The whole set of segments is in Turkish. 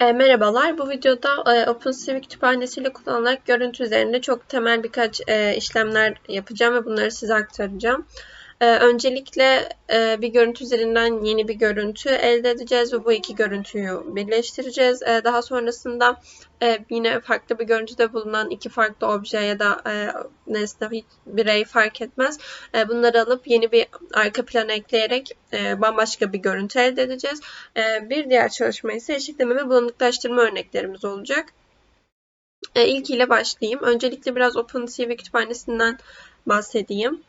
E, merhabalar, bu videoda e, OpenCV kütüphanesiyle kullanılarak görüntü üzerinde çok temel birkaç e, işlemler yapacağım ve bunları size aktaracağım. E, öncelikle e, bir görüntü üzerinden yeni bir görüntü elde edeceğiz ve bu iki görüntüyü birleştireceğiz. E, daha sonrasında e, yine farklı bir görüntüde bulunan iki farklı obje ya da e, nesne, birey fark etmez. E, bunları alıp yeni bir arka plan ekleyerek e, bambaşka bir görüntü elde edeceğiz. E, bir diğer çalışma ise eşitleme ve bulanıklaştırma örneklerimiz olacak. E, ilk ile başlayayım. Öncelikle biraz OpenCV kütüphanesinden bahsedeyim.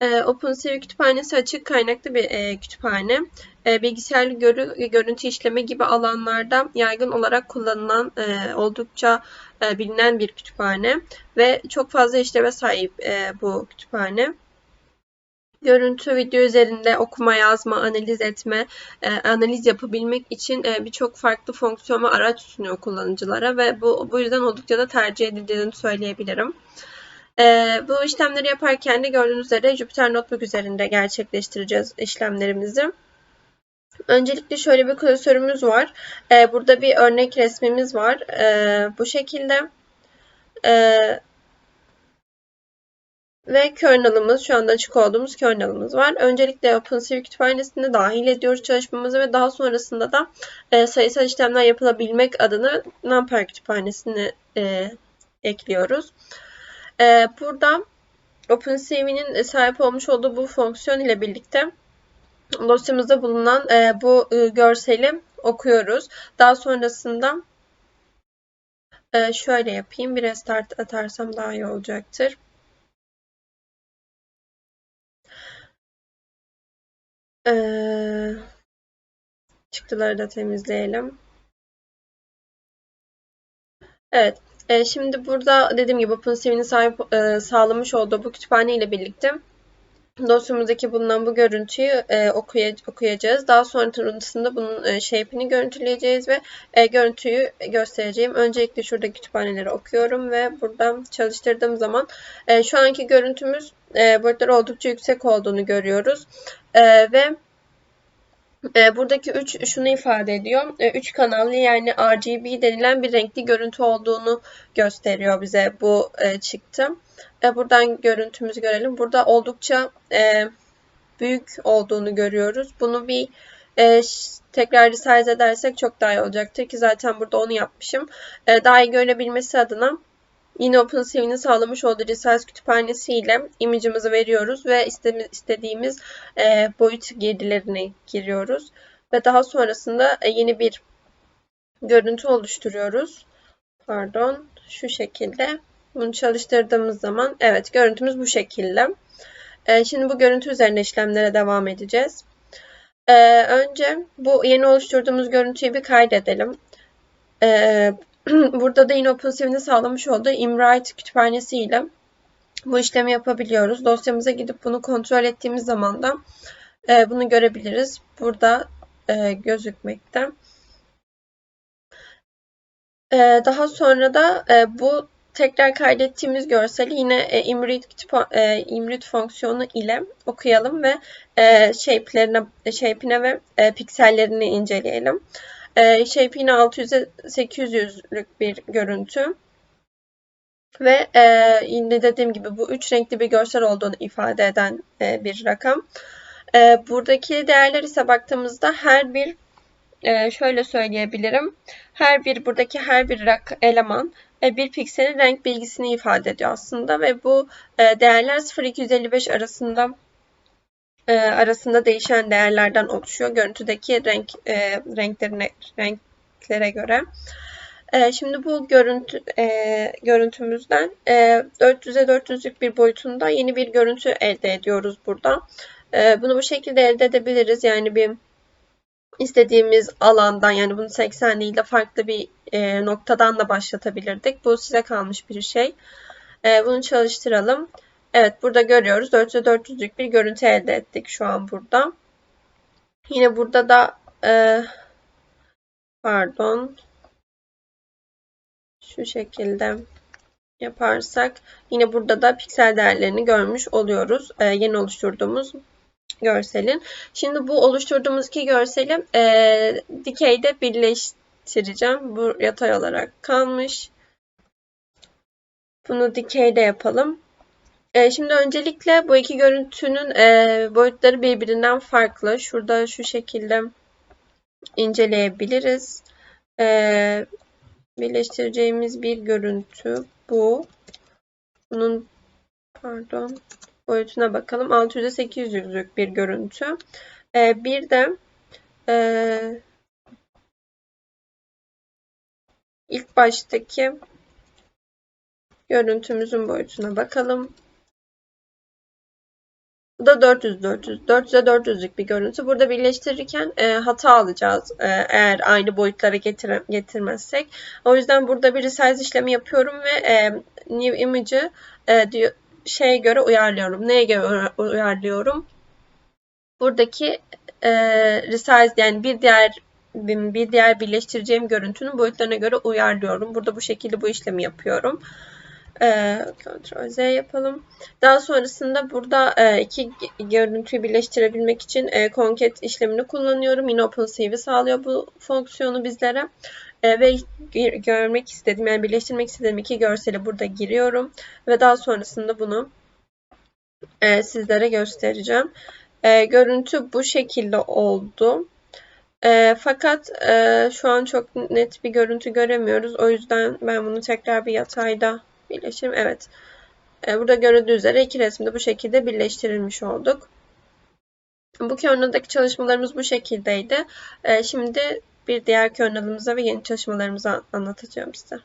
E, OpenCV kütüphanesi açık kaynaklı bir e, kütüphane. E, bilgisayar görü, görüntü işleme gibi alanlarda yaygın olarak kullanılan e, oldukça e, bilinen bir kütüphane ve çok fazla işleve sahip e, bu kütüphane. Görüntü, video üzerinde okuma, yazma, analiz etme, e, analiz yapabilmek için e, birçok farklı fonksiyon ve araç sunuyor kullanıcılara ve bu, bu yüzden oldukça da tercih edildiğini söyleyebilirim. Ee, bu işlemleri yaparken de gördüğünüz üzere Jupyter Notebook üzerinde gerçekleştireceğiz işlemlerimizi. Öncelikle şöyle bir klasörümüz var. Ee, burada bir örnek resmimiz var. Ee, bu şekilde. Ve kernel'ımız, şu anda açık olduğumuz kernel'ımız var. Öncelikle OpenCV kütüphanesinde dahil ediyoruz çalışmamızı ve daha sonrasında da e, sayısal işlemler yapılabilmek adına NumPy kütüphanesini e, ekliyoruz. Ee, burada OpenCV'nin sahip olmuş olduğu bu fonksiyon ile birlikte dosyamızda bulunan e, bu e, görseli okuyoruz. Daha sonrasında e, şöyle yapayım. Bir restart atarsam daha iyi olacaktır. çıktıları da temizleyelim. Evet. E, şimdi burada dediğim gibi OpenCV'nin sahip e, sağlamış olduğu bu kütüphane ile birlikte dosyamızdaki bulunan bu görüntüyü e, okuya, okuyacağız. Daha sonrasında bunun e, shape'ini görüntüleyeceğiz ve e, görüntüyü göstereceğim. Öncelikle şurada kütüphaneleri okuyorum ve buradan çalıştırdığım zaman e, şu anki görüntümüz e, boyutları oldukça yüksek olduğunu görüyoruz. E, ve e, buradaki 3 şunu ifade ediyor. 3 e, kanallı yani RGB denilen bir renkli görüntü olduğunu gösteriyor bize bu e, çıktı. E, buradan görüntümüzü görelim. Burada oldukça e, büyük olduğunu görüyoruz. Bunu bir e, tekrar resize edersek çok daha iyi olacaktır ki zaten burada onu yapmışım. Daha iyi görebilmesi adına Yine OpenCV'nin sağlamış olduğu Resize kütüphanesi ile imajımızı veriyoruz ve istediğimiz e, boyut girdilerini giriyoruz. Ve daha sonrasında e, yeni bir görüntü oluşturuyoruz. Pardon, şu şekilde. Bunu çalıştırdığımız zaman, evet görüntümüz bu şekilde. E, şimdi bu görüntü üzerine işlemlere devam edeceğiz. Önce bu yeni oluşturduğumuz görüntüyü bir kaydedelim. Burada da yine OpenCV'nin sağlamış olduğu ImWrite kütüphanesi ile bu işlemi yapabiliyoruz. Dosyamıza gidip bunu kontrol ettiğimiz zaman da e, bunu görebiliriz. Burada e, gözükmekte. E, daha sonra da e, bu tekrar kaydettiğimiz görseli yine e, imread, e, imread fonksiyonu ile okuyalım ve e, shape'lerine, shape'ine ve e, piksellerini inceleyelim. E, shape yine 600'e 800'lük bir görüntü. Ve e, yine dediğim gibi bu üç renkli bir görsel olduğunu ifade eden e, bir rakam. E, buradaki değerler ise baktığımızda her bir e, şöyle söyleyebilirim. Her bir buradaki her bir rak, eleman e, bir pikselin renk bilgisini ifade ediyor aslında ve bu e, değerler 0-255 arasında e, arasında değişen değerlerden oluşuyor. Görüntüdeki renk e, renklerine renklere göre. E, şimdi bu görüntü e, görüntümüzden e, 400'e 400'lük bir boyutunda yeni bir görüntü elde ediyoruz burada. E, bunu bu şekilde elde edebiliriz. Yani bir istediğimiz alandan yani bunu 80 değil de farklı bir e, noktadan da başlatabilirdik. Bu size kalmış bir şey. E, bunu çalıştıralım. Evet burada görüyoruz. 400'e 400'lük bir görüntü elde ettik şu an burada. Yine burada da e, pardon şu şekilde yaparsak yine burada da piksel değerlerini görmüş oluyoruz. E, yeni oluşturduğumuz görselin. Şimdi bu oluşturduğumuz iki görseli e, dikeyde birleş, birleştireceğim. Bu yatay olarak kalmış. Bunu dikeyde yapalım. E, şimdi öncelikle bu iki görüntünün e, boyutları birbirinden farklı. Şurada şu şekilde inceleyebiliriz. E, birleştireceğimiz bir görüntü bu. Bunun pardon boyutuna bakalım. 600'e 800'lük bir görüntü. E, bir de e, ilk baştaki görüntümüzün boyutuna bakalım. Bu da 400 400 400'e 400'lük bir görüntü. Burada birleştirirken e, hata alacağız e, eğer aynı boyutlara getir getirmezsek. O yüzden burada bir resize işlemi yapıyorum ve e, new image'ı e, şeye göre uyarlıyorum. Neye göre uyarlıyorum? Buradaki e, resize yani bir diğer bir diğer birleştireceğim görüntünün boyutlarına göre uyarlıyorum. Burada bu şekilde bu işlemi yapıyorum. Ee, Ctrl Z yapalım. Daha sonrasında burada e, iki görüntüyü birleştirebilmek için e, concat işlemini kullanıyorum. Yine OpenCV sağlıyor bu fonksiyonu bizlere. E, ve görmek istediğim yani birleştirmek istediğim iki görseli burada giriyorum. Ve daha sonrasında bunu sizlere göstereceğim. Görüntü bu şekilde oldu. E, fakat e, şu an çok net bir görüntü göremiyoruz. O yüzden ben bunu tekrar bir yatayda birleştirim. Evet. E, burada görüldüğü üzere iki resimde bu şekilde birleştirilmiş olduk. Bu kernel'daki çalışmalarımız bu şekildeydi. E, şimdi bir diğer kernel'ımıza ve yeni çalışmalarımızı anlatacağım size.